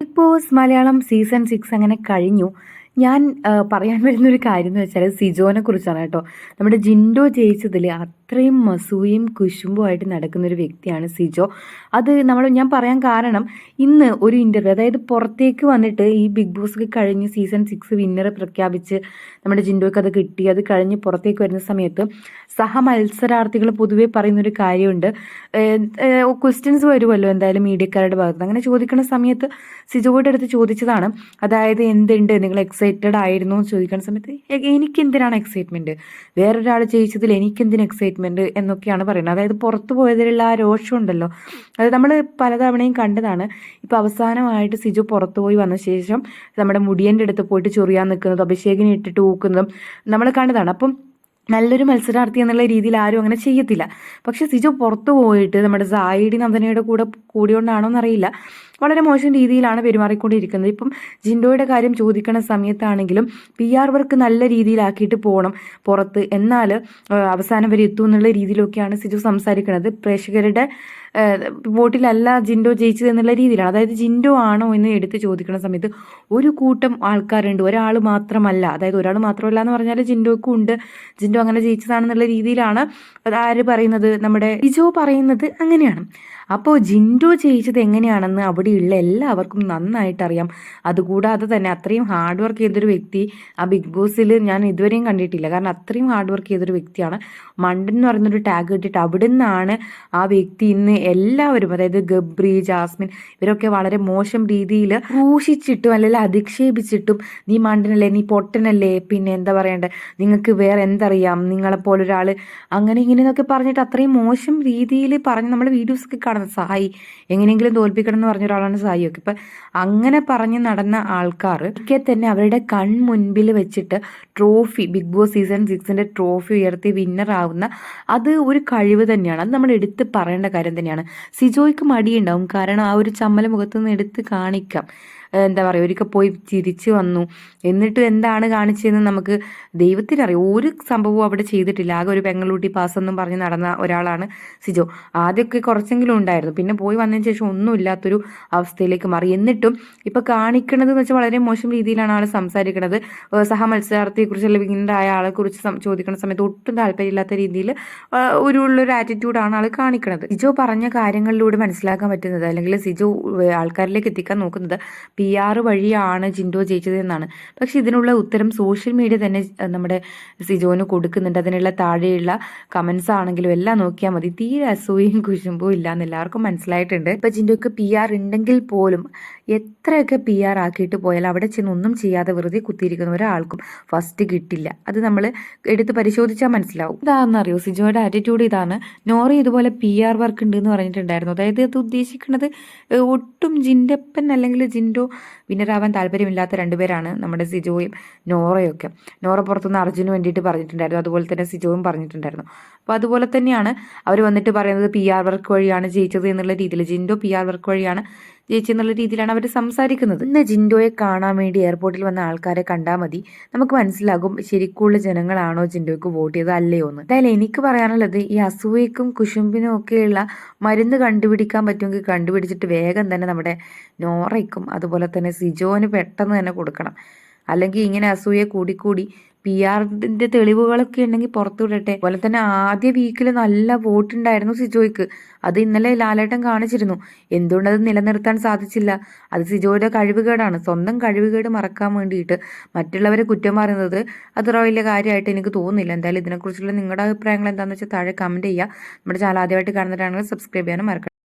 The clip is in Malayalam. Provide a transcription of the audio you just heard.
Bigg Boss Malayalam season six അങ്ങനെ കഴിഞ്ഞു. ഞാൻ പറയാൻ വരുന്നൊരു കാര്യം എന്ന് വെച്ചാൽ സിജോനെ കുറിച്ചാണ് കേട്ടോ. നമ്മുടെ ജിൻഡോ ജയിച്ചതിൽ അത്രയും മസൂയും കുശുമ്പുമായിട്ട് നടക്കുന്ന ഒരു വ്യക്തിയാണ് സിജോ. അത് നമ്മൾ ഞാൻ പറയാൻ കാരണം ഇന്ന് ഒരു ഇന്റർവ്യൂ അതായത് പുറത്തേക്ക് വന്നിട്ട് ഈ ബിഗ് ബോസ് കഴിഞ്ഞ് സീസൺ സിക്സ് വിന്നർ പ്രഖ്യാപിച്ച് നമ്മുടെ ജിൻഡോയ്ക്ക് അത് കിട്ടി. അത് കഴിഞ്ഞ് പുറത്തേക്ക് വരുന്ന സമയത്ത് സഹ മത്സരാർത്ഥികൾ പൊതുവെ പറയുന്നൊരു കാര്യമുണ്ട്. ക്വസ്റ്റ്യൻസ് വരുമല്ലോ എന്തായാലും മീഡിയക്കാരുടെ ഭാഗത്ത്. അങ്ങനെ ചോദിക്കുന്ന സമയത്ത് സിജോയുടെ അടുത്ത് ചോദിച്ചതാണ്. അതായത് എന്തുണ്ട്? നിങ്ങൾ എക്സൈറ്റഡ് ആയിരുന്നു എന്ന് ചോദിക്കുന്ന സമയത്ത് "എ- എനിക്ക് എന്തിനാണ് എക്സൈറ്റ്മെന്റ് വേറൊരാൾ എനിക്ക് എന്തിന് എക്സൈറ്റ്മെന്റ് എന്നൊക്കെയാണ് പറയുന്നത്. അതായത് പുറത്തു പോയതിലുള്ള ആ രോഷം ഉണ്ടല്ലോ. അത് നമ്മൾ പലതവണയും കണ്ടതാണ്. ഇപ്പൊ അവസാനമായിട്ട് സിജു പുറത്തു പോയി വന്ന ശേഷം നമ്മുടെ മുടിയന്റെ അടുത്ത് പോയിട്ട് ചൊറിയാൻ നിൽക്കുന്നതും അഭിഷേകിനെ ഇട്ടിട്ട് ഊക്കുന്നതും നമ്മൾ കണ്ടതാണ്. അപ്പം നല്ലൊരു മത്സരാർത്ഥി എന്നുള്ള രീതിയിൽ ആരും അങ്ങനെ ചെയ്യത്തില്ല. പക്ഷെ സിജു പുറത്തു പോയിട്ട് നമ്മുടെ സായിഡി നന്ദനയുടെ കൂടെ കൂടിയോണ്ടാണോ എന്നറിയില്ല വളരെ മോശം രീതിയിലാണ് പെരുമാറിക്കൊണ്ടിരിക്കുന്നത്. ഇപ്പം ജിൻഡോയുടെ കാര്യം ചോദിക്കുന്ന സമയത്താണെങ്കിലും പി ആർ വർക്ക് നല്ല രീതിയിലാക്കിയിട്ട് പോകണം പുറത്ത്. എന്നാൽ അവസാനം വരെ എത്തും എന്നുള്ള രീതിയിലൊക്കെയാണ് സിജു സംസാരിക്കുന്നത് പ്രേക്ഷകരുടെ വോട്ടിലല്ല ജിൻഡോ ജയിച്ചത് എന്നുള്ള രീതിയിലാണ്. അതായത് ജിൻഡോ ആണോ എന്ന് എടുത്ത് ചോദിക്കുന്ന സമയത്ത് ഒരു കൂട്ടം ആൾക്കാരുണ്ട്. ഒരാൾ മാത്രമല്ല. അതായത് ഒരാൾ മാത്രമല്ല എന്ന് പറഞ്ഞാൽ ജിൻഡോക്കും ഉണ്ട്. ജിൻഡോ അങ്ങനെ ജയിച്ചതാണെന്നുള്ള രീതിയിലാണ് ആര് പറയുന്നത്? നമ്മുടെ ഇജോ പറയുന്നത് അങ്ങനെയാണ്. അപ്പോൾ ജിൻഡോ ജയിച്ചത് എങ്ങനെയാണെന്ന് അവിടെയുള്ള എല്ലാവർക്കും നന്നായിട്ട് അറിയാം അതുകൂടാതെ തന്നെ അത്രയും ഹാർഡ് വർക്ക് ചെയ്തൊരു വ്യക്തി ആ ബിഗ് ബോസിൽ ഞാൻ ഇതുവരെയും കണ്ടിട്ടില്ല. കാരണം അത്രയും ഹാർഡ് വർക്ക് ചെയ്തൊരു വ്യക്തിയാണ്. മണ്ടൻ എന്ന് പറയുന്നൊരു ടാഗ് ഇട്ടിട്ട് അവിടെ നിന്നാണ് ആ വ്യക്തി ഇന്ന് എല്ലാവരും അതായത് ഗബ്രി ജാസ്മിൻ ഇവരൊക്കെ വളരെ മോശം രീതിയിൽ ക്രൂശിച്ചിട്ടും അല്ലെങ്കിൽ അധിക്ഷേപിച്ചിട്ടും നീ മണ്ടനല്ലേ നീ പൊട്ടനല്ലേ പിന്നെ എന്താ പറയണ്ടേ നിങ്ങൾക്ക് വേറെ എന്തറിയാം നിങ്ങളെപ്പോലൊരാൾ അങ്ങനെ ഇങ്ങനെ എന്നൊക്കെ പറഞ്ഞിട്ട് അത്രയും മോശം രീതിയിൽ പറഞ്ഞ് നമ്മൾ വീഡിയോസ് കാണുന്നത് സായി. എങ്ങനെയെങ്കിലും തോൽപ്പിക്കണം എന്ന് പറഞ്ഞ ഒരാളാണ് സായി ഒക്കെ. ഇപ്പം അങ്ങനെ പറഞ്ഞ് നടന്ന ആൾക്കാർ ഒക്കെ തന്നെ അവരുടെ കൺ മുൻപിൽ വെച്ചിട്ട് ട്രോഫി ബിഗ് ബോസ് സീസൺ സിക്സിന്റെ ട്രോഫി ഉയർത്തി വിന്നർ ആവുന്ന അത് ഒരു കഴിവ് തന്നെയാണ്. അത് നമ്മൾ എടുത്ത് പറയേണ്ട കാര്യം തന്നെയാണ്. സിജോയ്ക്ക് മടിയുണ്ടാവും. കാരണം ആ ഒരു ചമ്മല മുഖത്ത് നിന്ന് എടുത്ത് കാണിക്കാം. എന്താ പറയുക ഒരിക്കൽ പോയി ചിരിച്ചു വന്നു. എന്നിട്ട് എന്താണ് കാണിച്ചതെന്ന് നമുക്ക് ദൈവത്തിനറിയാം. ഒരു സംഭവവും അവിടെ ചെയ്തിട്ടില്ല. ആകെ ഒരു പെങ്ങളൂട്ടി പാസ് എന്നും പറഞ്ഞ് നടന്ന ഒരാളാണ് സിജോ. ആദ്യമൊക്കെ കുറച്ചെങ്കിലും ഉണ്ടായിരുന്നു. പിന്നെ പോയി വന്നതിന് ശേഷം ഒന്നും ഇല്ലാത്തൊരു അവസ്ഥയിലേക്ക് മാറി. എന്നിട്ടും ഇപ്പൊ കാണിക്കണത് എന്ന് വെച്ചാൽ വളരെ മോശം രീതിയിലാണ് ആൾ സംസാരിക്കുന്നത് സഹമത്സരാർത്ഥിയെക്കുറിച്ച് സഹ മത്സരാർത്ഥിയെ കുറിച്ച് അല്ലെങ്കിൽ വിന്നർ ആളെക്കുറിച്ച് ആളെ കുറിച്ച് ചോദിക്കുന്ന സമയത്ത് ഒട്ടും താല്പര്യമില്ലാത്ത രീതിയിൽ ഒരു ഉള്ളൊരു ആറ്റിറ്റ്യൂഡാണ് ആൾ കാണിക്കുന്നത് സിജോ പറഞ്ഞ കാര്യങ്ങളിലൂടെ മനസ്സിലാക്കാൻ പറ്റുന്നത് അല്ലെങ്കിൽ സിജോ ആൾക്കാരിലേക്ക് എത്തിക്കാൻ നോക്കുന്നത് പി ആർ വഴിയാണ് ജിൻഡോ ജയിച്ചതെന്നാണ്. പക്ഷെ ഇതിനുള്ള ഉത്തരം സോഷ്യൽ മീഡിയ തന്നെ നമ്മുടെ സിജോന് കൊടുക്കുന്നുണ്ട്. അതിനുള്ള താഴെയുള്ള കമന്റ്സ് ആണെങ്കിലും എല്ലാം നോക്കിയാൽ മതി. തീരെ അസൂയയും കുശുമ്പും ഇല്ല എന്ന് എല്ലാവർക്കും മനസ്സിലായിട്ടുണ്ട്. ഇപ്പൊ ജിൻഡോക്ക് പി ആർ ഉണ്ടെങ്കിൽ പോലും എത്രയൊക്കെ പി ആർ ആക്കിയിട്ട് പോയാൽ അവിടെ ചെന്ന് ഒന്നും ചെയ്യാതെ വെറുതെ കുത്തിയിരിക്കുന്ന ഒരാൾക്കും ഫസ്റ്റ് കിട്ടില്ല. അത് നമ്മൾ എടുത്ത് പരിശോധിച്ചാൽ മനസ്സിലാവും. ഇതാണെന്നറിയോ? സിജോയുടെ ആറ്റിറ്റ്യൂഡ് ഇതാണ്. നോറി ഇതുപോലെ പി ആർ വർക്ക് ഉണ്ട് എന്ന് പറഞ്ഞിട്ടുണ്ടായിരുന്നു. അതായത് അത് ഉദ്ദേശിക്കുന്നത് ഒട്ടും ജിൻഡപ്പൻ അല്ലെങ്കിൽ ജിൻഡോ വിന്നറാവാൻ താല്പര്യമില്ലാത്ത രണ്ടുപേരാണ് നമ്മുടെ സിജോയും നോറയൊക്കെ. നോറ പുറത്തുനിന്ന് അർജുന് വേണ്ടിയിട്ട് പറഞ്ഞിട്ടുണ്ടായിരുന്നു. അതുപോലെ തന്നെ സിജോയും പറഞ്ഞിട്ടുണ്ടായിരുന്നു. അപ്പോൾ അതുപോലെ തന്നെയാണ് അവർ വന്നിട്ട് പറയുന്നത് പി ആർ വർക്ക് വഴിയാണ് ജയിച്ചത് എന്നുള്ള രീതിയിൽ. ജിൻഡോ പി ആർ വർക്ക് വഴിയാണ് ജയിച്ചെന്നുള്ള രീതിയിലാണ് അവർ സംസാരിക്കുന്നത്. ഇന്ന് ജിൻഡോയെ കാണാൻ വേണ്ടി എയർപോർട്ടിൽ വന്ന ആൾക്കാരെ കണ്ടാൽ മതി. നമുക്ക് മനസ്സിലാകും ശരിക്കുള്ള ജനങ്ങളാണോ ജിൻഡോയ്ക്ക് വോട്ട് ചെയ്തത് അല്ലയോ എന്ന്. എന്തായാലും എനിക്ക് പറയാനുള്ളത് ഈ അസൂയക്കും കുശുമ്പിനും ഒക്കെയുള്ള മരുന്ന് കണ്ടുപിടിക്കാൻ പറ്റുമെങ്കിൽ കണ്ടുപിടിച്ചിട്ട് വേഗം തന്നെ നമ്മുടെ നോറയ്ക്കും അതുപോലെ തന്നെ സിജോന് പെട്ടെന്ന് തന്നെ കൊടുക്കണം. അല്ലെങ്കിൽ ഇങ്ങനെ അസൂയ കൂടിക്കൂടി പി ആറിന്റെ തെളിവുകളൊക്കെ ഉണ്ടെങ്കിൽ പുറത്തു വിടട്ടെ. അതുപോലെ തന്നെ ആദ്യ വീക്കിൽ നല്ല വോട്ട് ഉണ്ടായിരുന്നു സിജോയ്ക്ക്. അത് ഇന്നലെ ലാലേട്ടൻ കാണിച്ചിരുന്നു. എന്തുകൊണ്ട് അത് നിലനിർത്താൻ സാധിച്ചില്ല? അത് സിജോയുടെ കഴിവുകേടാണ്. സ്വന്തം കഴിവുകേട് മറക്കാൻ വേണ്ടിയിട്ട് മറ്റുള്ളവരെ കുറ്റം പറയുന്നത് അത്ര വലിയ കാര്യമായിട്ട് എനിക്ക് തോന്നുന്നില്ല. എന്തായാലും ഇതിനെക്കുറിച്ചുള്ള നിങ്ങളുടെ അഭിപ്രായങ്ങൾ എന്താണെന്ന് വെച്ചാൽ താഴെ കമന്റ് ചെയ്യുക. നമ്മുടെ ചാനൽ ആദ്യമായിട്ട് കാണുന്നവരാണെങ്കിൽ സബ്സ്ക്രൈബ് ചെയ്യാനും മറക്കണം